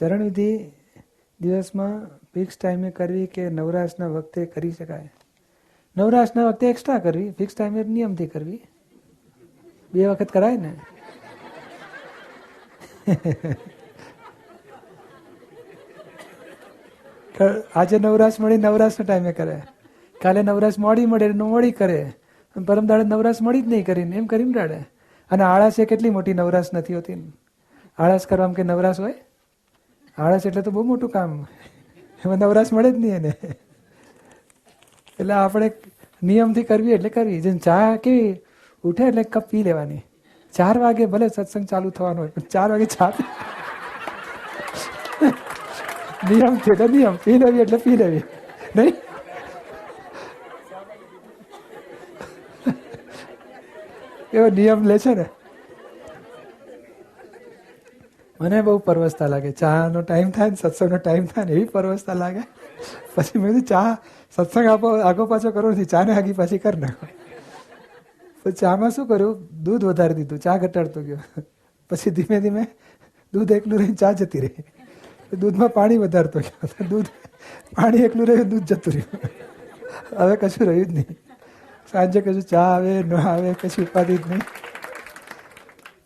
ચરણ વિધિ દિવસમાં ફિક્સ ટાઈમે કરવી કે નવરાશના વખતે કરી શકાય? નવરાશના વખતે એક્સ્ટ્રા કરવી ફિક્સ ટાઈમે નિયમથી કરવી? બે વખત કરાય ને? આજે નવરાશ મળી, નવરાશના ટાઈમે કરે. કાલે નવરાશ મોડી મળે મોડી કરે. પરમ દાડે નવરાશ મળી જ નહીં કરીને, એમ કરીને દાડે અને આળસ એ કેટલી મોટી નવરાશ નથી હોતી. આળસ કરવામાં કે નવરાશ હોય? આળસ એટલે તો બહુ મોટું કામ. એમાં નવરાશ મળે જ નહીં એને. એટલે આપણે નિયમથી કરવી એટલે કરવી. જેમ ચા કેવી? ઉઠે એટલે કપ પી લેવાની. ચાર વાગે ભલે સત્સંગ ચાલુ થવાનો હોય, પણ ચાર વાગે ચા નિયમ છે એટલે નિયમ. પી લેવી એટલે પી લેવી. નહીં? એવો નિયમ લે છે ને. મને બહુ પરવસતા લાગે. ચાનો ટાઈમ થાય ને સત્સંગનો ટાઈમ થાય ને એવી પરવસતા લાગે. પછી મેં કીધું, ચા સત્સંગ આપો, આગો પાછો કરવો નથી. ચાને આગી પાછી કરી નાખો. પછી ચામાં શું કર્યું? દૂધ વધારી દીધું. ચા ઘટાડતો ગયો. પછી ધીમે ધીમે દૂધ એકલું રહીને ચા જતી રહી. દૂધમાં પાણી વધારતો ગયો. દૂધ, પાણી એકલું રહ્યું, દૂધ જતું રહ્યું. હવે કશું રહ્યું જ નહીં. સાંજે કશું ચા આવે, ન આવે, કશું ઉપાધિ જ નહીં.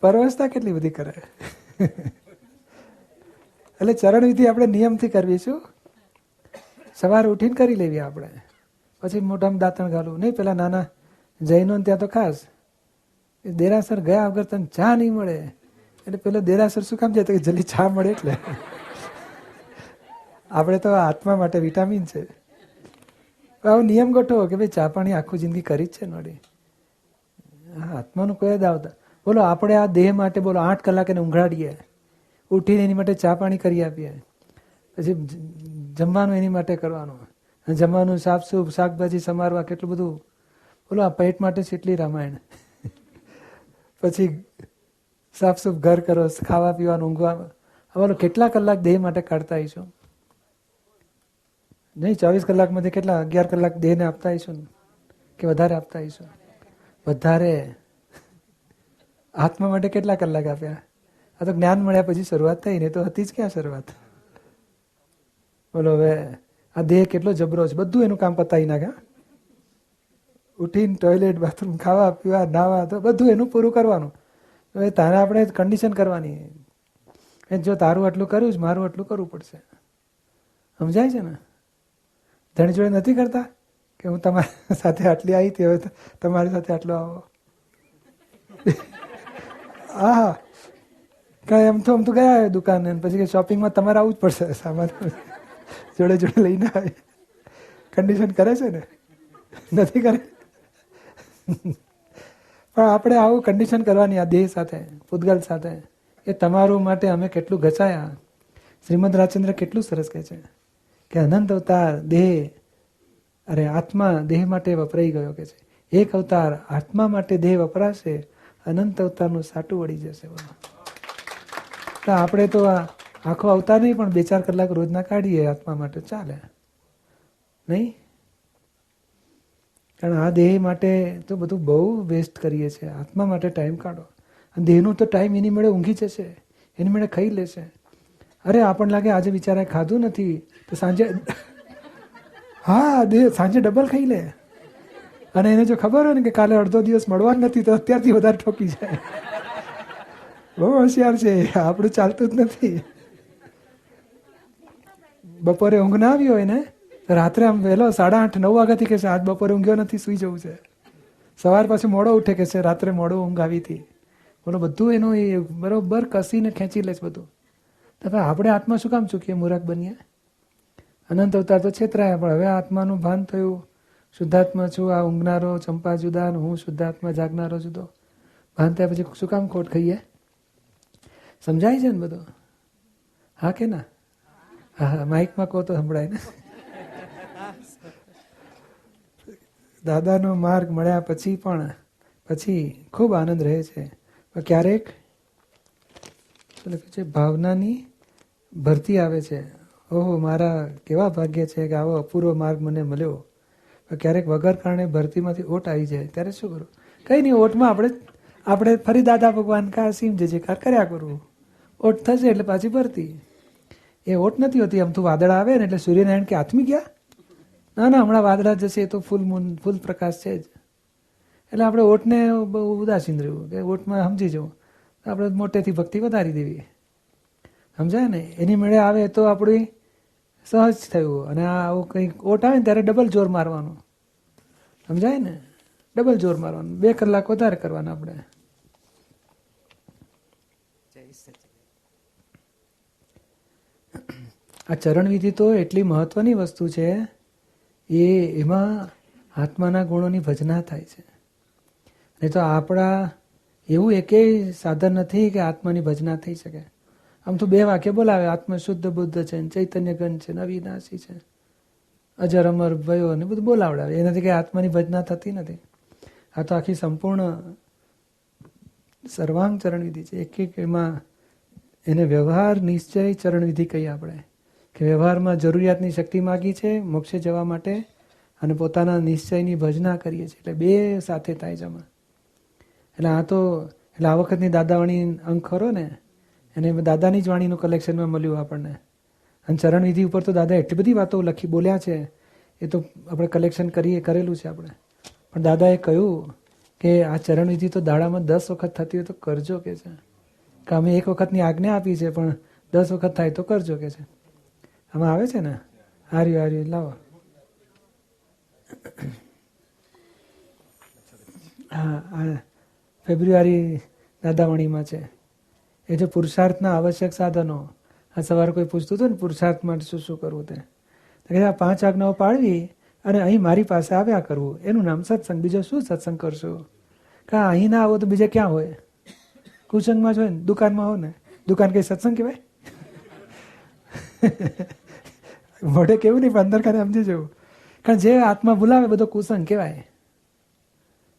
પરવસતા કેટલી બધી કરે. એટલે ચરણ વિધિ આપણે નિયમથી કરવી છું સવારે ઉઠીને કરી લેવી આપણે. પછી મોઢામાં દાંતણ ઘાલવું. નહીં, પેલા નાના જૈનો ત્યાં તો ખાસ. દેરાસર ગયા વગર તને ચા નહીં મળે. એટલે પેલો દેરાસર શું કામ જાય? તો કે જલ્દી ચા મળે એટલે. આપણે તો આત્મા માટે વિટામિન છે. આવો નિયમ ગોઠવો કે ભાઈ ચા પાણી આખું જિંદગી કરી જ છે નોડી આત્માનું કોઈ જ આવતા. બોલો, આપણે આ દેહ માટે બોલો, આઠ કલાક એને ઊંઘાડીએ. ઉઠીને એની માટે ચા પાણી કરી આપીએ. પછી જમવાનું એની માટે કરવાનું. જમવાનું સાફસૂફ શાકભાજી સમારવા, કેટલું બધું. બોલો, આ પેટ માટે છે એટલી રામાયણ. પછી સાફ સૂફ ઘર કરો, ખાવા પીવાનું, ઊંઘવા. અમારો કેટલા કલાક દેહ માટે કાઢતા આવીશું? નહીં, ચોવીસ કલાકમાંથી કેટલા? અગિયાર કલાક દેહને આપતા આવીશું કે વધારે આપતા આવીશું? વધારે. આત્મા માટે કેટલા કલાક આપ્યા? આ તો જ્ઞાન મળ્યા પછી શરૂઆત થઈ ને તો હતી જ ક્યાં શરૂઆત? બોલો હવે, આ દેહ કેટલો જબરો છે? બધું એનું કામ પતાવી નાખે, હા? ઉઠીને ટોયલેટ બાથરૂમ ખાવા, પીવા, નાવા, તો બધું એનું પૂરું કરવાનું. હવે તારે આપણે કન્ડિશન કરવાની. એ જો તારું આટલું કર્યું જ, મારું આટલું કરવું પડશે. સમજાય છે ને? ધણી જોડે નથી કરતા કે હું તમારી સાથે આટલી આવી હતી, હવે તમારી સાથે આટલો આવો? હા કાંઈ એમ તો આમ તો ગયા દુકાને પછી કે શોપિંગમાં તમારે આવવું જ પડશે, સામાન. જોડે જોડે લઈને આવે કન્ડિશન કરે છે ને? નથી કરે? પણ આપણે આવું કન્ડિશન કરવાની આ દેહ સાથે પૂતગલ સાથે એ તમારું માટે અમે કેટલું ઘચાયા શ્રીમદ રાજચંદ્ર કેટલું સરસ કહે છે. કે અનંત અવતાર, દેહ, અરે આત્મા દેહ માટે વપરાઈ ગયો કે છે. એક અવતાર આત્મા માટે દેહ વપરાશે, અનંત અવતારનું સાટું વળી જશે. બોલો તો આપણે તો આખો અવતાર નહીં, પણ બે ચાર કલાક રોજના કાઢીએ આત્મા માટે. ચાલે. નહીં? કારણ આ દેહ માટે તો બધું બહુ વેસ્ટ કરીએ છીએ. આત્મા માટે ટાઈમ કાઢો. અને દેહનું તો ટાઈમ એની મેળે ઊંઘી જશે. એની મેળે ખાઈ લેશે. અરે, આપણને લાગે આજે બિચારાએ ખાધું નથી. તો સાંજે હા દેહ સાંજે ડબલ ખાઈ લે. અને એને જો ખબર હોય ને કે કાલે અડધો દિવસ મળવા જ નથી, તો અત્યારથી વધારે ઠોકી જાય. બહુ હોશિયાર છે. આપણું ચાલતું જ નથી. બપોરે ઊંઘ ના આવી હોય ને રાત્રે આમ વહેલો સાડા આઠ, નવ વાગ્યાથી કે છે, આજ બપોરે ઊંઘ્યો નથી, સૂઈ જવું છે. સવાર પાછું મોડો ઉઠે કે છે, રાત્રે મોડો ઊંઘ આવી હતી. બોલો, બધું એનું એ બરોબર કસીને ખેંચી લે છે બધું. તો આપણે આત્મા શું કામ ચૂકીએ, મૂરખ બનીએ? અનંત અવતાર તો છેતરાયા પણ હવે આત્માનું ભાન થયું. શુદ્ધાત્મા છું, આ ઊંઘનારો, ચંપા જુદા હું શુદ્ધાત્મા જાગનારો જુદો ભાન થયા પછી શું કામ ખોટ ખાઈએ? સમજાય છે ને બધું? હા કે ના? હા હા, માઇકમાં કહો તો સંભળાય ને. દાદાનો માર્ગ મળ્યા પછી પણ, પછી ખૂબ આનંદ રહે છે. ક્યારેક? છે ભાવનાની ભરતી આવે છે. ઓહો, મારા કેવા ભાગ્ય છે કે આવો અપૂર્વ માર્ગ મને મળ્યો. ક્યારેક વગર કારણે ભરતીમાંથી ઓટ આવી જાય. ત્યારે શું કરું? કંઈ નહીં, ઓટમાં આપણે આપણે ફરી દાદા ભગવાન કા સીમ જે કાર કર્યા કરવું ઓટ થશે એટલે પાછી ભરતી. એ ઓટ નથી હોતી, આમ તો વાદળ આવે ને એટલે સૂર્યનારાયણ કે આથમી ગયા? ના ના, હમણાં વાદળા જશે, એ તો ફૂલ મૂન, ફૂલ પ્રકાશ છે જ. એટલે આપણે ઓટને બહુ ઉદાસીન રહ્યું કે ઓટમાં સમજી જવું. આપણે મોટેથી ભક્તિ વધારી દેવી. સમજાય ને? એની મેળે આવે તો આપણી સહજ થયું, અને આવું કંઈક ઓટ આવે ને ત્યારે ડબલ જોર મારવાનું. સમજાય ને? ડબલ જોર મારવાનું. બે કલાક વધારે કરવાના આપણે. આ ચરણવિધિ તો એટલી મહત્વની વસ્તુ છે, એ એમાં આત્માના ગુણોની ભજના થાય છે. નહીં તો આપણા એવું એકેય સાધન નથી કે આત્માની ભજના થઈ શકે. આમ તો બે વાક્ય બોલાવે આત્મા શુદ્ધ બુદ્ધ છે ને ચૈતન્ય ગણ છે નવીનાશી છે. અજર અમર ભયો ને બધું બોલાવડાવે. એનાથી કે આત્માની ભજના થતી નથી. આ તો આખી સંપૂર્ણ સર્વાંગ ચરણવિધિ છે. એક એક એમાં એને વ્યવહાર, નિશ્ચય, ચરણવિધિ કહીએ આપણે. કે વ્યવહારમાં જરૂરિયાતની શક્તિ માગી છે, મોક્ષે જવા માટે અને પોતાના નિશ્ચયની ભજના કરીએ છીએ. એટલે બે સાથે થાય આમાં. એટલે આ તો, એટલે આ વખતની દાદાવાણી અંક ખરો ને, એને દાદાની જ વાણીનું કલેક્શનમાં મળ્યું આપણને. અને ચરણવિધિ ઉપર તો દાદા એટલી બધી વાતો લખી બોલ્યા છે, એ તો આપણે કલેક્શન કરીએ, કરેલું છે આપણે. પણ દાદાએ કહ્યું કે આ ચરણવિધિ તો દાડામાં દસ વખત થતી હોય તો કરજો કે છે. કે અમે એક વખતની આજ્ઞા આપી છે, પણ દસ વખત થાય તો કરજો કે છે. આમાં આવે છે ને? હાર્યું હાર્યું, લાવો. હા ફેબ્રુઆરી દાદાવણીમાં છે. એ જે પુરુષાર્થના આવશ્યક સાધનો. આ સવારે કોઈ પૂછતું હતું ને પુરુષાર્થ માટે શું શું કરવું તે? આ પાંચ આજ્ઞાઓ પાડવી અને અહીં મારી પાસે આવ્યા કરવું. એનું નામ સત્સંગ. બીજો શું સત્સંગ કરશો? કા અહીં ના આવો તો બીજે ક્યાં હોય? કુસંગમાં જ હોય ને? દુકાનમાં હોય ને? દુકાન કઈ સત્સંગ કહેવાય? મોઢે કેવું નહીં, પણ અંદર ખાને સમજી જવું. કારણ જે આત્મા બોલાવે બધો કુસંગ કહેવાય.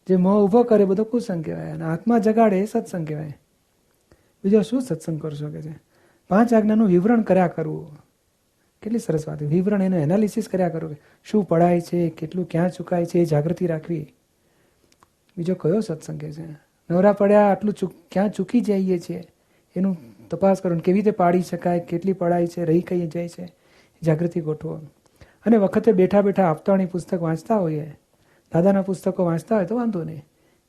જે મોં ઊભો કરે બધો કુસંગ કહેવાય. અને આત્મા જગાડે એ સત્સંગ કહેવાય. બીજો શું સત્સંગ કરશો કે છે? પાંચ આજ્ઞાનું વિવરણ કર્યા કરવું. કેટલી સરસ વાત વિવરણ એનું એનાલિસિસ કર્યા કરવું શું પડાય છે, કેટલું ક્યાં ચૂકાય છે, એ જાગૃતિ રાખવી. બીજો કયો સત્સંગ છે? નવરા પડ્યા આટલું ચૂક, ક્યાં ચૂકી જઈએ છીએ? એનું તપાસ કરો કેવી રીતે પાડી શકાય, કેટલી પડાય છે, રહી કઈ જાય છે? જાગૃતિ ગોઠવો અને વખતે બેઠા બેઠા આપતાણી પુસ્તક વાંચતા હોઈએ. દાદાના પુસ્તકો વાંચતા હોય તો વાંધો નહીં.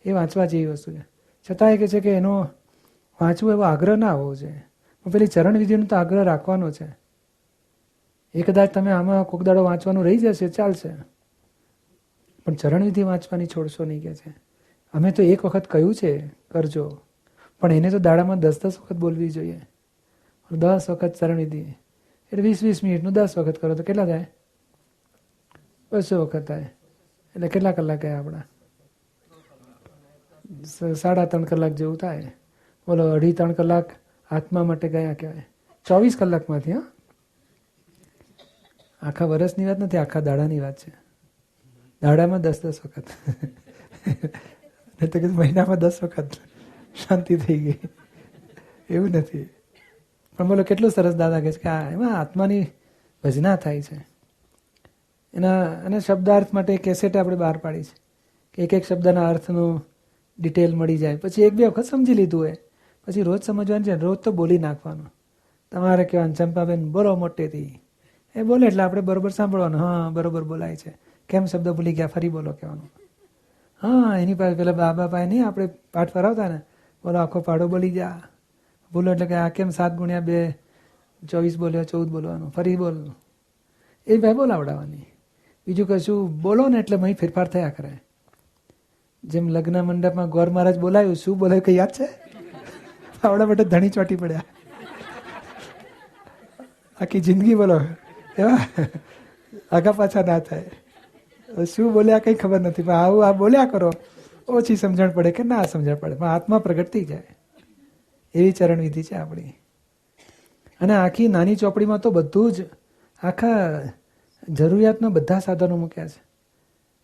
એ વાંચવા જેવી વસ્તુ છે. છતાં એ કહે છે કે એનો વાંચવું એવો આગ્રહ ના હોવો જોઈએ. પેલી ચરણ વિધિનો તો આગ્રહ રાખવાનો છે. એ કદાચ તમે આમાં કોક દાડો વાંચવાનું રહી જશે, ચાલશે. પણ ચરણવિધિ વાંચવાની છોડશો નહીં કે છે. અમે તો એક વખત કહ્યું છે, કરજો. પણ એને તો દાડામાં દસ દસ વખત બોલવી જોઈએ. દસ વખત ચરણવિધિ. એટલે વીસ વીસ મિનિટનું દસ વખત કરો તો કેટલા થાય બસો વખત થાય એટલે કેટલા કલાક ગયા આપણા સાડા ત્રણ કલાક જેવું થાય બોલો અઢી ત્રણ કલાક આત્મા માટે ગયા કહેવાય ચોવીસ કલાકમાંથી હા આખા વર્ષની વાત નથી આખા દાડાની વાત છે દાડામાં દસ દસ વખત નહીં તો કીધું મહિનામાં દસ વખત શાંતિ થઈ ગઈ એવું નથી પણ બોલો, કેટલું સરસ દાદા કહે છે કે એમાં આત્માની ભજના થાય છે. એના, અને શબ્દાર્થ માટે કેસેટ આપણે બહાર પાડી છે. કે એક એક શબ્દના અર્થનું ડિટેલ મળી જાય. પછી એક બે વખત સમજી લીધું હોય પછી રોજ સમજવાનું છે, રોજ તો બોલી નાખવાનું. તમારે કહેવાનું, ચંપાબેન, બોલો મોટેથી. એ બોલે એટલે આપણે બરોબર સાંભળવાનું. હા, બરોબર બોલાય છે. કેમ શબ્દ ભૂલી ગયા? ફરી બોલો કહેવાનું. હા, એની પાસે પેલા બાબા પાસે નહીં, આપણે પાઠ ફરાવતા ને. બોલો, આખો પાડો બોલી જા. બોલો એટલે કે આ કેમ સાત ગુણ્યા બે, ચોવીસ બોલ્યો, ચૌદ બોલવાનું? ફરી બોલ. એ ભાઈ બોલાવડાવવાની બીજું કશું બોલો ને એટલે અહીં ફેરફાર થયા કરે. જેમ લગ્ન મંડપમાં ગોર મહારાજ બોલાયું, શું બોલાયું કઈ યાદ છે? આવડા માટે ધણી ચોટી પડ્યા. આખી જિંદગી બોલો. એવા આગા પાછા ના થાય. શું બોલ્યા કંઈ ખબર નથી, પણ આવું આ બોલ્યા કરો, ઓછી સમજણ પડે કે ના સમજણ પડે, પણ આત્મા પ્રગટ થઈ જાય. એવી ચરણવિધિ છે આપણી. અને આખી નાની ચોપડીમાં તો બધું જ આખા જરૂરિયાતના બધા સાધનો મૂક્યા છે.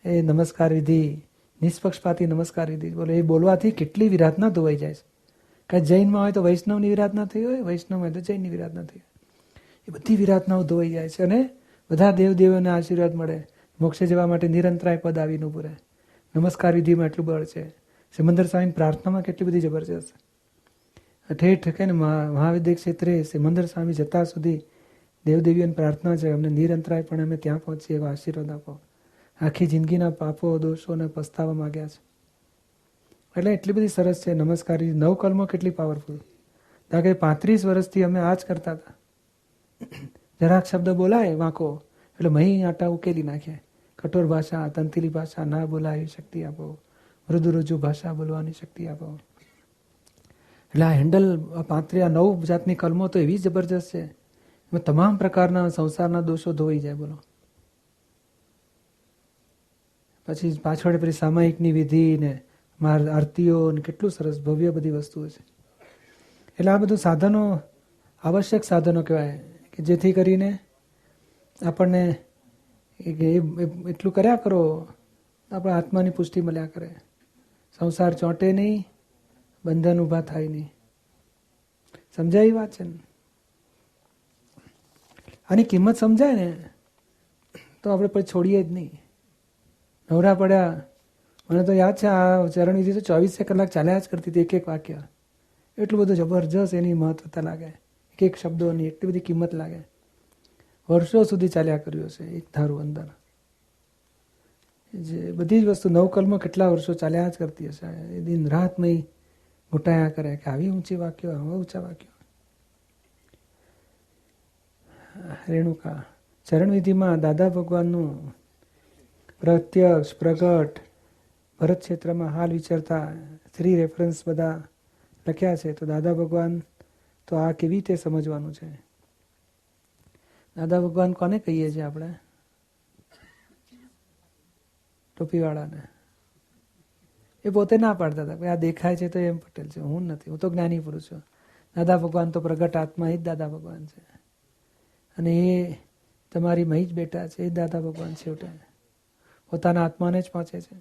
એ નમસ્કાર વિધિ, નિષ્પક્ષપાતી નમસ્કાર વિધિ, બોલે, એ બોલવાથી કેટલી વિરાધના ધોવાઈ જાય છે. કાંઈ જૈનમાં હોય તો વૈષ્ણવની વિરાધના થઈ હોય, વૈષ્ણવ હોય તો જૈનની વિરાધના થઈ હોય. એ બધી વિરાધનાઓ ધોવાઈ જાય છે અને બધા દેવદેવોને આશીર્વાદ મળે. મોક્ષે જવા માટે નિરંતરાય પદ આવીને રહે. નમસ્કાર વિધિમાં એટલું બળ છે. સિમંદર સ્વામીની પ્રાર્થનામાં કેટલી બધી જબરજસ્ત ઠેઠ કે ને મહાવિદ્ય ક્ષેત્રે સિમંદર સ્વામી જતા સુધી દેવદેવીઓની પ્રાર્થના છે, અમને નિરંતરાય પણ અમે ત્યાં પહોંચીએ એવા આશીર્વાદ આપો. આખી જિંદગીના પાપો, દોષોને પસ્તાવા માગ્યા છે. એટલે એટલી બધી સરસ છે, નમસ્કારી. નવ કલમો કેટલી પાવરફુલ કારણ કે પાંત્રીસ વર્ષથી અમે આ જ કરતા હતા. જરાક શબ્દ બોલાય, વાંકો. એટલે મહી આટા ઉકેલી નાખે. કઠોર ભાષા, તંતિલી ભાષા ના બોલાય એવી શક્તિ આપો. મૃદુ રુજુ ભાષા બોલવાની શક્તિ આપો. એટલે આ હેન્ડલ પાંત્રી, આ નવ જાતની કલમો તો એવી જબરજસ્ત છે. એમાં તમામ પ્રકારના સંસારના દોષો ધોઈ જાય, બોલો. પછી પાછળ પેલી સામાયિકની વિધિ ને આરતીઓ ને કેટલું સરસ ભવ્ય બધી વસ્તુઓ છે. એટલે આ બધું સાધનો, આવશ્યક સાધનો કહેવાય, કે જેથી કરીને આપણને એટલું કર્યા કરો આપણા આત્માની પુષ્ટિ મળ્યા કરે. સંસાર ચોંટે નહીં બંધન ઊભા થાય નહીં. સમજાય વાત છે ને? આની કિંમત સમજાય ને, તો આપણે પછી છોડીએ જ નહીં. નવરા પડ્યા. મને તો યાદ છે, આ ચરણવિધિ તો ચોવીસે કલાક ચાલ્યા જ કરતી હતી એક એક વાક્ય. એટલું બધું જબરજસ્ત એની મહત્વતા લાગે. એક એક શબ્દોની એટલી બધી કિંમત લાગે. વર્ષો સુધી ચાલ્યા કર્યું છે એક ધારું અંદર. જે બધી જ વસ્તુ નવકલમાં કેટલા વર્ષો ચાલ્યા જ કરતી હશે. એ દિન રાતમય ઘૂંટાયા કરે કે આવી ઊંચી વાક્યો, આવા ઊંચા વાક્યો. રેણુકા, ચરણવિધિમાં દાદા ભગવાનનું પ્રત્યક્ષ, પ્રગટ ભરત ક્ષેત્રમાં હાલ વિચારતા થ્રી રેફરન્સ બધા લખ્યા છે. તો દાદા ભગવાન તો આ કેવી રીતે સમજવાનું છે? દાદા ભગવાન કોને કહીએ છીએ આપણે? ટોપીવાળાને. એ પોતે ના પાડતા હતા. આ દેખાય છે તો એમ પટેલ છે. હું નથી. હું તો જ્ઞાની પુરુષ છું. દાદા ભગવાન તો પ્રગટ આત્મા એ જ દાદા ભગવાન છે. અને એ તમારી મહી જ બેટા છે. એ જ દાદા ભગવાન છેવટે. પોતાના આત્માને જ પહોંચે છે.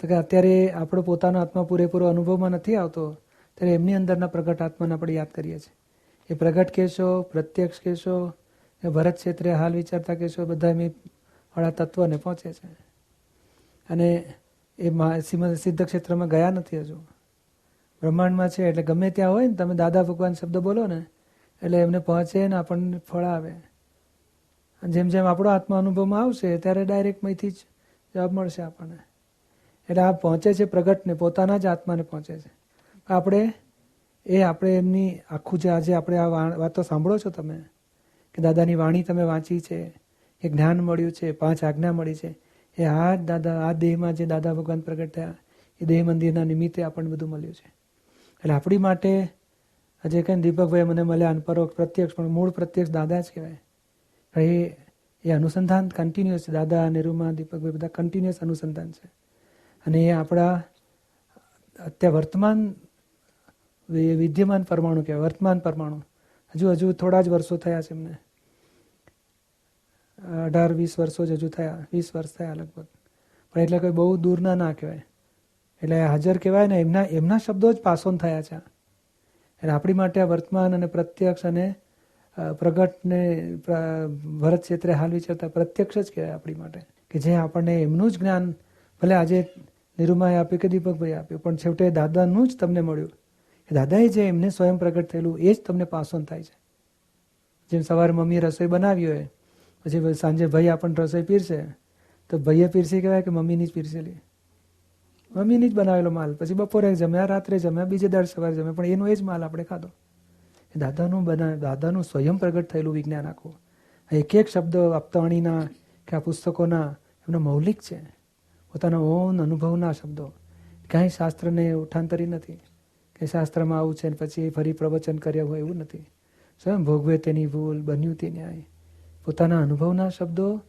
તો કે અત્યારે આપણો પોતાનો આત્મા પૂરેપૂરો અનુભવમાં નથી આવતો, ત્યારે એમની અંદરના પ્રગટ આત્માને આપણે યાદ કરીએ છીએ. એ પ્રગટ કહેશો પ્રત્યક્ષ કહેશો એ ભરત ક્ષેત્રે હાલ વિચારતા કહેશો બધા એમની વાળા તત્વને પહોંચે છે. અને એ સિદ્ધ ક્ષેત્રમાં ગયા નથી હજુ. બ્રહ્માંડમાં છે, એટલે ગમે ત્યાં હોય ને તમે દાદા ભગવાન શબ્દ બોલો ને, એટલે એમને પહોંચે ને આપણને ફળ આવે. જેમ જેમ આપણો આત્મા અનુભવમાં આવશે, ત્યારે ડાયરેક્ટ મયથી જ જવાબ મળશે આપણને. એટલે આ પહોંચે છે પ્રગટને, પોતાના જ આત્માને પહોંચે છે. આપણે, એ આપણે એમની આખું જે આજે આપણે આ વાતો સાંભળો છો તમે, કે દાદાની વાણી તમે વાંચી છે એ જ્ઞાન મળ્યું છે, પાંચ આજ્ઞા મળી છે એ આ દાદા, આ દેહમાં જે દાદા ભગવાન પ્રગટ થયા, એ દેહ મંદિરના નિમિત્તે આપણને બધું મળ્યું છે. એટલે આપણી માટે, આજે કંઈ દીપકભાઈ મને મળ્યા, અનપરોક્ષ પ્રત્યક્ષ, પણ મૂળ પ્રત્યક્ષ દાદા જ કહેવાય. એ એ અનુસંધાન કન્ટિન્યુઅસ છે. દાદા નેરુમા દીપકભાઈ બધા કન્ટિન્યુઅસ અનુસંધાન છે. અને એ આપણા અત્યારે વર્તમાન વિદ્યમાન પરમાણુ કહેવાય, વર્તમાન પરમાણુ. હજુ હજુ થોડા જ વર્ષો થયા છે એમને. અઢાર, વીસ વર્ષો જ હજુ થયા, વીસ વર્ષ થયા લગભગ. પણ એટલે કોઈ બહુ દૂરના ના કહેવાય. એટલે હાજર કહેવાય ને, એમના એમના શબ્દો જ પાસોન થયા છે. એટલે આપણી માટે આ વર્તમાન અને પ્રત્યક્ષ અને પ્રગટને, પ્ર- ભરત ક્ષેત્રે હાલ વિચારતા પ્રત્યક્ષ જ કહેવાય આપણી માટે. કે જે આપણને એમનું જ જ્ઞાન, ભલે આજે નિરૂમાએ આપ્યું કે દીપકભાઈ આપ્યું, પણ છેવટે દાદાનું જ તમને મળ્યું. એ દાદાએ જે એમને સ્વયં પ્રગટ થયેલું, એ જ તમને પાસોન થાય છે. જેમ સવારે મમ્મીએ રસોઈ બનાવી હોય પછી સાંજે ભાઈ આપણને રસોઈ પીરશે તો ભાઈએ પીરસી કહેવાય કે મમ્મીની જ પીરસેલી. મમ્મીની જ બનાવેલો માલ. પછી બપોરે જમ્યા, રાત્રે જમ્યા, બીજે દાડ સવારે જમ્યા, પણ એનો એ જ માલ આપણે ખાધો. દાદાનું બના, દાદાનું સ્વયં પ્રગટ થયેલું વિજ્ઞાન આખું. એક એક શબ્દ આપતાણીના કે આ પુસ્તકોના એમના મૌલિક છે. પોતાના ઓન અનુભવના શબ્દો. કાંઈ શાસ્ત્રને ઉઠાંતરી નથી. કે શાસ્ત્રમાં આવું છે ને પછી ફરી પ્રવચન કર્યા હોય એવું નથી. સ્વયં ભોગવે તેની ભૂલ, બન્યું તે ન્યાય. પોતાના અનુભવના શબ્દો,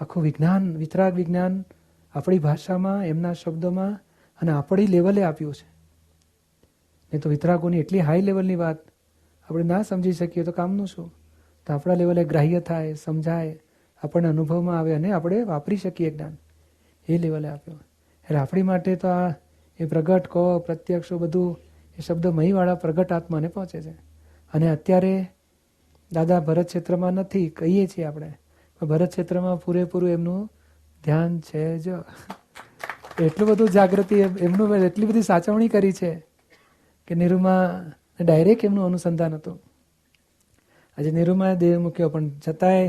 આખું વિજ્ઞાન, વિતરાગ વિજ્ઞાન આપણી ભાષામાં, એમના શબ્દોમાં અને આપણી લેવલે આપ્યું છે. નહીં તો વિતરાગોની એટલી હાઈ લેવલની વાત આપણે ના સમજી શકીએ તો કામનું શું? તો આપણા લેવલે ગ્રાહ્ય થાય, સમજાય, આપણને અનુભવમાં આવે અને આપણે વાપરી શકીએ જ્ઞાન. એ લેવલે આપ્યો. એટલે આપણી માટે તો આ એ પ્રગટ કહો પ્રત્યક્ષો બધું એ શબ્દ મહીવાળા પ્રગટ આત્માને પહોંચે છે. અને અત્યારે દાદા ભરત ક્ષેત્રમાં નથી, કહીએ છીએ આપણે. પણ ભરત ક્ષેત્રમાં પૂરેપૂરું એમનું ધ્યાન છે જ. એટલું બધું જાગૃતિ એમ- એમનું એટલી બધી સાચવણી કરી છે કે નિરૂમા ડાયરેક્ટ એમનું અનુસંધાન હતું. આજે નિરૂમાએ દેહ મૂક્યો, પણ છતાંય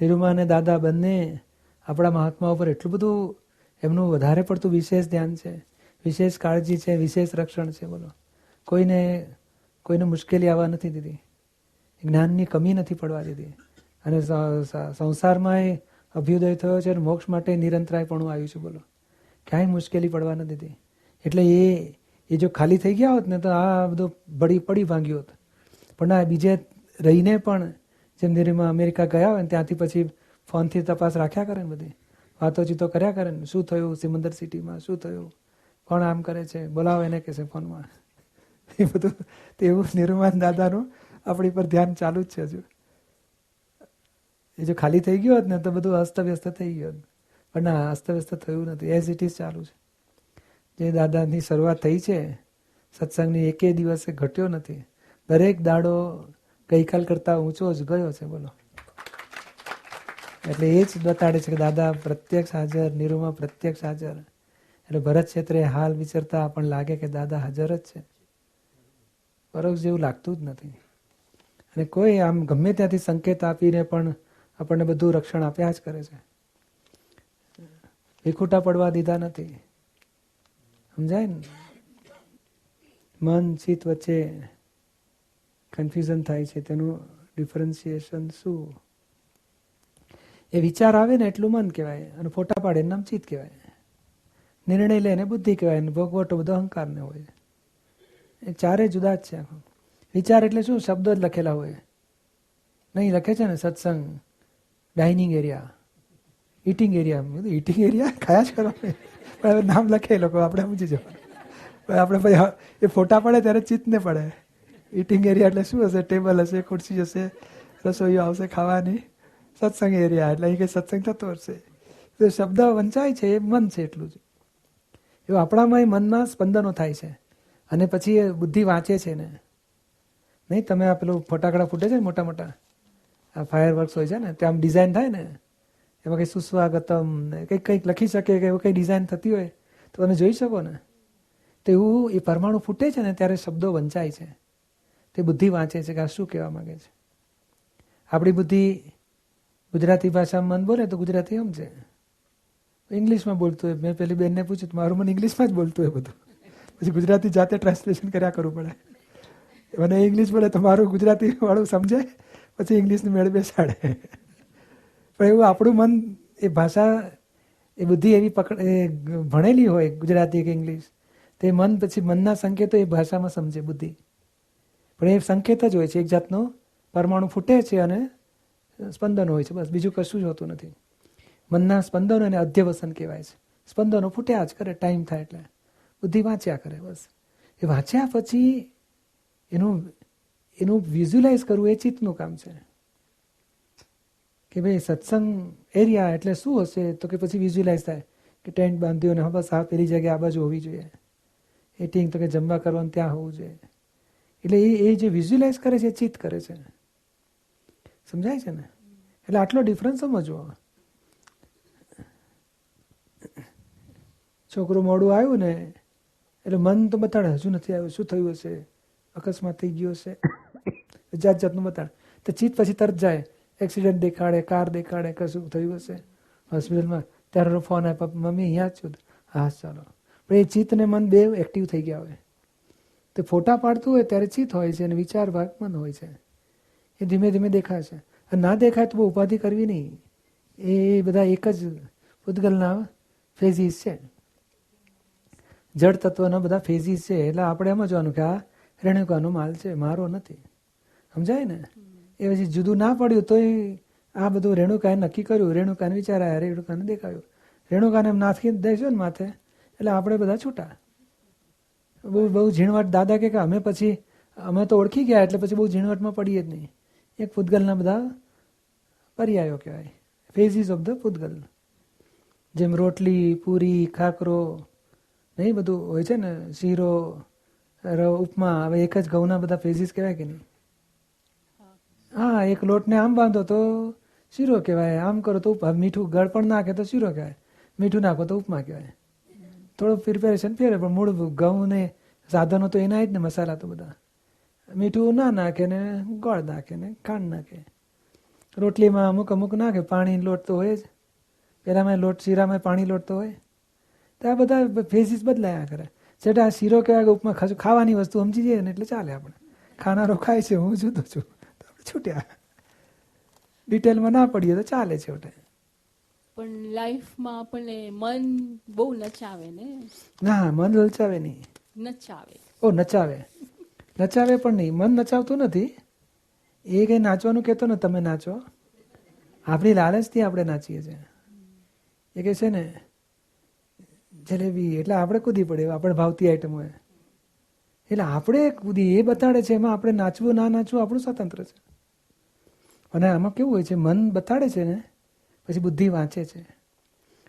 નિરૂમા અને દાદા બંને આપણા મહાત્મા ઉપર એટલું બધું એમનું વધારે પડતું વિશેષ ધ્યાન છે. વિશેષ કાળજી છે, વિશેષ રક્ષણ છે બોલો. કોઈને કોઈને મુશ્કેલી આવવા નથી દીધી. જ્ઞાનની કમી નથી પડવા દીધી. અને સંસારમાં એ અભ્યુદય થયો છે અને મોક્ષ માટે નિરંતરાયપણું આવ્યું છે, બોલો. ક્યાંય મુશ્કેલી પડવા નથી દીધી. એટલે એ એ જો ખાલી થઈ ગયા હોત ને તો આ બધું બળી, પડી ભાંગ્યું હોત. પણ આ બીજે રહીને પણ જેમ ધીરેમાં અમેરિકા ગયા હોય ને ત્યાંથી પછી ફોનથી તપાસ રાખ્યા કરે ને બધી. વાતોચીતો કર્યા કરે ને, શું થયું સિમંદર સિટીમાં, શું થયું? કોણ આમ કરે છે? બોલાવો એને કહેશે ફોનમાં. એ બધું, તેવું નિર્માણ દાદાનું આપણી પર ધ્યાન ચાલુ જ છે હજુ. એ જો ખાલી થઈ ગયો હોત ને તો બધું અસ્તવ્યસ્ત થઈ ગયું પણ ના, અસ્તવ્યસ્ત થયું નથી. એઝ ઇટ ઇઝ ચાલુ છે. જે દાદાની શરૂઆત થઈ છે, સત્સંગની એકે દિવસે ઘટ્યો નથી. દરેક દાડો ગઈકાલ કરતા ઊંચો જ ગયો છે, બોલો. એટલે એ જ બતાડે છે કે દાદા પ્રત્યક્ષ હાજર, નિરૂમાં પ્રત્યક્ષ હાજર. એટલે ભરત ક્ષેત્રે હાલ વિચારતા પણ લાગે કે દાદા હાજર જ છે. પરોક્ષ જેવું લાગતું જ નથી. અને કોઈ આમ ગમે ત્યાંથી સંકેત આપીને પણ આપણને બધું રક્ષણ આપ્યા જ કરે છે. વિખૂટા પડવા દીધા નથી. સમજાય ને? મન, ચિત્ત વચ્ચે કન્ફ્યુઝન થાય છે. તેનું ડિફરન્સિએશન શું? એ વિચાર આવે ને એટલું મન કહેવાય અને ફોટા પાડે નામ ચિત્ત કહેવાય. નિર્ણય લે ને બુદ્ધિ કહેવાય ને ભોગવટો બધો અહંકારને હોય. એ ચારે જુદા જ છે વિચાર એટલે શું? શબ્દો જ લખેલા હોય. નહીં, લખે છે ને સત્સંગ, dining area eating area eating area? ખાયા જ કરો પણ હવે નામ લખે લોકો, આપણે સમજી જવાનું આપણે પછી એ ફોટા પડે ત્યારે ચિત્ત ને પડે. ઇટિંગ એરિયા એટલે શું હશે? ટેબલ હશે, ખુરશી હશે, રસોઈઓ આવશે, ખાવાની. સત્સંગ એરિયા, એટલે અહીં કંઈ સત્સંગ થતો હશે. તો શબ્દ વંચાય છે, એ મન છે એટલું જ. એવું આપણામાં મનમાં સ્પંદનો થાય છે. અને પછી એ બુદ્ધિ વાંચે છે ને. નહીં, તમે આ પેલું ફટાકડા ફૂટે છે ને મોટા મોટા? આ ફાયર વર્ક્સ હોય છે ને, ત્યાં ડિઝાઇન થાય ને, એમાં કંઈ સુસ્વાગતમ ને કંઈક કંઈક લખી શકે કે એવું કંઈ ડિઝાઇન થતી હોય, તો તમે જોઈ શકો ને. તો એવું એ પરમાણુ ફૂટે છે ને, ત્યારે શબ્દો વંચાય છે. તે બુદ્ધિ વાંચે છે કે આ શું કહેવા માગે છે. આપણી બુદ્ધિ ગુજરાતી ભાષામાં મન બોલે તો ગુજરાતી સમજે. ઇંગ્લિશમાં બોલતું હોય. મેં પેલી બેનને પૂછ્યું, તો મારું મન ઇંગ્લિશમાં જ બોલતું હોય બધું? પછી ગુજરાતી જાતે ટ્રાન્સલેશન કર્યા કરવું પડે. મને ઇંગ્લિશ બોલે તમારું મારું ગુજરાતી વાળું સમજાય, પછી ઇંગ્લિશની મેળ બેસાડે. પણ એવું આપણું મન, એ ભાષા, એ બુદ્ધિ એવી પકડ ભણેલી હોય ગુજરાતી કે ઇંગ્લિશ તે મન પછી મનના સંકેતો એ ભાષામાં સમજે બુદ્ધિ. પણ એ સંકેત જ હોય છે, એક જાતનો પરમાણુ ફૂટે છે અને સ્પંદન હોય છે, બસ બીજું કશું જ હોતું નથી. મનના સ્પંદનો અને અધ્યવસન કહેવાય છે. સ્પંદનો ફૂટ્યા જ કરે, ટાઈમ થાય એટલે. બુદ્ધિ વાંચ્યા કરે, બસ. એ વાંચ્યા પછી એનું એનું વિઝ્યુલાઇઝ કરવું એ ચિત્તનું કામ છે. કે ભાઈ સત્સંગ એરિયા એટલે શું હશે? તો કે પછી વિઝ્યુલાઇઝ થાય કે ટેન્ટ બાંધ્યું અને બસ આ પેલી જગ્યાએ આ બાજુ હોવી જોઈએ. એટિંગ તો કે જમવા કરવાનું ત્યાં હોવું જોઈએ. એટલે એ એ જે વિઝ્યુલાઇઝ કરે છે, એ ચિત્ત કરે છે. સમજાય છે ને? એટલે આટલો ડિફરન્સ સમજવો. છોકરું મોડું આવ્યું ને, એટલે મન તો બતાડે, હજુ નથી આવ્યું, શું થયું હશે? અકસ્માત થઈ ગયો છે. જાત જાતનું બતાડે. તો ચિત્ત પછી તરત જાય. એક્સિડન્ટ દેખાડે, કાર દેખાડે, કશું થયું હશે. હોસ્પિટલમાં ત્યારે ફોન આપ્યો, મમ્મી, અહીંયા છું હા, ચાલો. પણ એ ચિત્ત ને મન બે એક્ટિવ થઈ ગયા હોય. તો ફોટા પાડતું હોય ત્યારે ચિત્ત હોય છે અને વિચાર ભાગ મન હોય છે. એ ધીમે ધીમે દેખાશે. અને ના દેખાય તો બહુ ઉપાધિ કરવી નહીં. એ બધા એક જ પૂતગલના ફેઝિસ છે. જળ તત્વના બધા ફેઝિસ છે. એટલે આપણે એમ જોવાનું કે આ રેણુકાનો માલ છે, મારો નથી. સમજાય ને? એ પછી જુદું ના પડ્યું તોય આ બધું રેણુકાએ નક્કી કર્યું. રેણુકાને વિચાર આવ્યા રેણુકાને દેખાયું રેણુકાને એમ નાખી દેશો ને માથે, એટલે આપણે બધા છૂટા. બહુ બહુ ઝીણવટ દાદા કે અમે પછી, અમે તો ઓળખી ગયા એટલે પછી બહુ ઝીણવટમાં પડીએ જ નહીં. એક પૂતગલના બધા પર્યાયો કહેવાય. ફેઝિસ ઓફ ધ પૂતગલ. જેમ રોટલી, પૂરી, ખાકરો, નહીં, બધું હોય છે ને, શીરો ઉપમા હવે એક જ ઘઉંના બધા ફેઝિસ કહેવાય કે નહીં? હા. એક લોટને આમ બાંધો તો શીરો કહેવાય. આમ કરો તો ઉપમા. મીઠું ગળ પણ નાખે તો શીરો કહેવાય. મીઠું નાખો તો ઉપમા કહેવાય. થોડું પ્રિપેરેશન ફેરે પણ મૂળ ઘઉં ને સાધનો તો એના જ ને મસાલા તો બધા. મીઠું ના નાખે ને ગોળ નાખે ને ખાંડ નાખે. રોટલીમાં અમુક અમુક નાખે. પાણી લોટ તો હોય જ. પેલામાં લોટ શીરામાં પાણી લોટ તો હોય. તો આ બધા ફેસીસ બદલાયા કરે. છેટા શીરો કેવા કે ઉપમા ખાશું. ખાવાની વસ્તુ સમજી જઈએ ને એટલે ચાલે આપણે. ખાનારો ખાય છે હું જુદો છું. તો આપણે છૂટ્યા. ડિટેલમાં ના પડીએ તો ચાલે છેવટે. પણ લાઈફમાં આપણને મન બહુ નચાવે ને? ના મન લલચાવે નહીં. નચાવે. ઓ નચાવે. નચાવે પણ નહીં. મન નચાવતું નથી. એ કંઈ નાચવાનું કહેતો ને તમે નાચો. આપણી લાલચથી આપણે નાચીએ છીએ. એ કહે છે ને જલેબી, એટલે આપણે કૂદી પડે આપણે ભાવતી આઈટમ હોય. એટલે આપણે કૂદી, એ બતાડે છે, એમાં આપણે નાચવું, ના નાચવું, આપણું સ્વતંત્ર છે. અને આમાં કેવું હોય છે, મન બતાડે છે ને, પછી બુદ્ધિ વાંચે છે.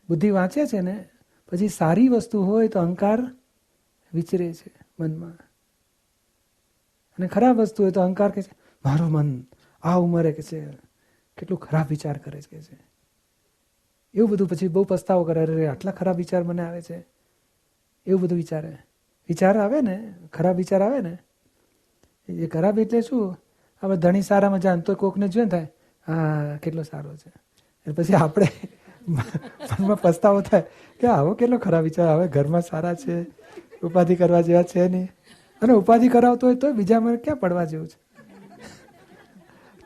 બુદ્ધિ વાંચે છે ને, પછી સારી વસ્તુ હોય તો અહંકાર વિચરે છે મનમાં. અને ખરાબ વસ્તુ હોય તો અહંકાર કે છે, મારું મન આ ઉંમરે કે છે, કેટલું ખરાબ વિચાર કરે છે કે છે. એવું બધું પછી બહુ પસ્તાવો કરે. અરે, આટલા ખરાબ વિચાર મને આવે છે. એવું બધું વિચારે. વિચાર આવે ને, ખરાબ વિચાર આવે ને. એ ખરાબ એટલે શું? આપણે ધણી સારામાં જાણ તો કોકને જોઈએ ને થાય. હા, કેટલો સારો છે. એટલે પછી આપણે મનમાં પસ્તાવો થાય કે આવો કેટલો ખરાબ વિચાર. આવે ઘરમાં સારા છે. ઉપાધિ કરવા જેવા છે નહીં. અને ઉપાધિ કરાવતો હોય તો બીજા મને ક્યાં પડવા જેવું છે?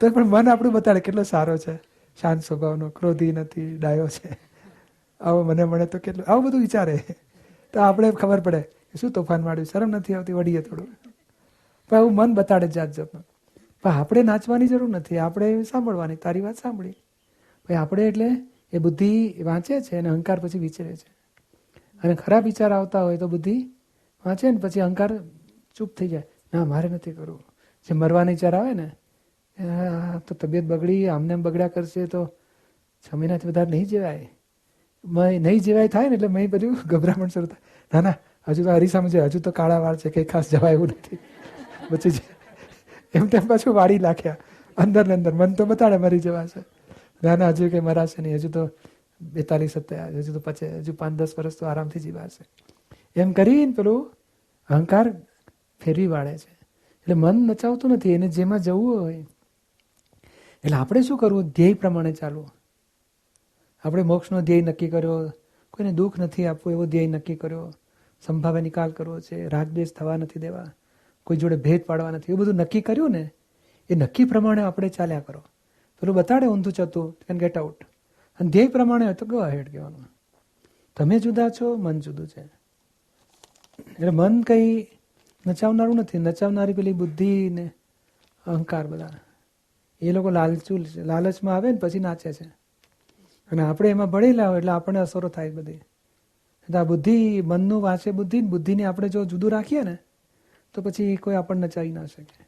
તો પણ મન આપણું બતાડે કેટલો સારો છે. શાંત સ્વભાવનો, ક્રોધી નથી, ડાયો છે. આવો મને મળે તો કેટલું, આવું બધું વિચારે. તો આપણે ખબર પડે શું તોફાન માંડ્યું શરમ નથી આવતી, વળીએ થોડું. પણ આવું મન બતાડે જાત જાતનું. પણ આપણે નાચવાની જરૂર નથી, આપણે સાંભળવાની, તારી વાત સાંભળી. ભાઈ, આપણે એટલે એ બુદ્ધિ વાંચે છે અને અહંકાર પછી વિચરે છે. અને ખરાબ વિચાર આવતા હોય તો બુદ્ધિ વાંચે ને પછી અહંકાર ચૂપ થઈ જાય. ના, મારે નથી કરવું. જે મરવાની વિચાર આવે ને તો તબિયત બગડી, આમને આમ બગડ્યા કરશે તો છ મહિનાથી વધારે નહીં જેવાય. મય નહીં જેવાય થાય ને એટલે મેં બધું ગભરામણ શરૂ થાય. ના ના, હજુ તો હરીસામાં છે, હજુ તો કાળા વાળ છે, કંઈ ખાસ જવાય એવું નથી. પછી એમ તેમ પાછું વાળી નાખ્યા. અંદર ને અંદર, મન તો બતાડે મરી જવાશે ના ના, હજુ કંઈ મરાશે નહીં, હજુ તો બેતાલીસ સત્યાવીસ, હજુ તો પછી હજુ પાંચ, દસ વર્ષ તો આરામથી જીવાશે. એમ કરીને પેલું અહંકાર ફેરવી વાળે છે. એટલે મન નચાવતું નથી, એને જેમાં જવું હોય એટલે આપણે શું કરવું? ધ્યેય પ્રમાણે ચાલવું. આપણે મોક્ષનો ધ્યેય નક્કી કર્યો. કોઈને દુઃખ નથી આપવું એવો ધ્યેય નક્કી કર્યો. સંભાવે નિકાલ કરવો છે. રાગદ્વેષ થવા નથી દેવા. કોઈ જોડે ભેદ પાડવા નથી. એવું બધું નક્કી કર્યું ને, એ નક્કી પ્રમાણે આપણે ચાલ્યા કરો. પેલું બતાડે ઊંધું ચતું કેન ગેટ આઉટ અને ધ્યેય પ્રમાણે હોય તો ગો હેડ કહેવાનું. તમે જુદા છો, મન જુદું છે. એટલે મન કંઈ નચાવનારું નથી. નચાવનારી પેલી બુદ્ધિ ને અહંકાર બધા. એ લોકો લાલચુલ છે લાલચમાં આવે ને પછી નાચે છે. અને આપણે એમાં ભળેલા હોય એટલે આપણને અસરો થાય બધી. એટલે આ બુદ્ધિ, મનનું વાંચે બુદ્ધિ બુદ્ધિને આપણે જો જુદું રાખીએ ને, તો પછી કોઈ આપણને નચાવી ના શકે.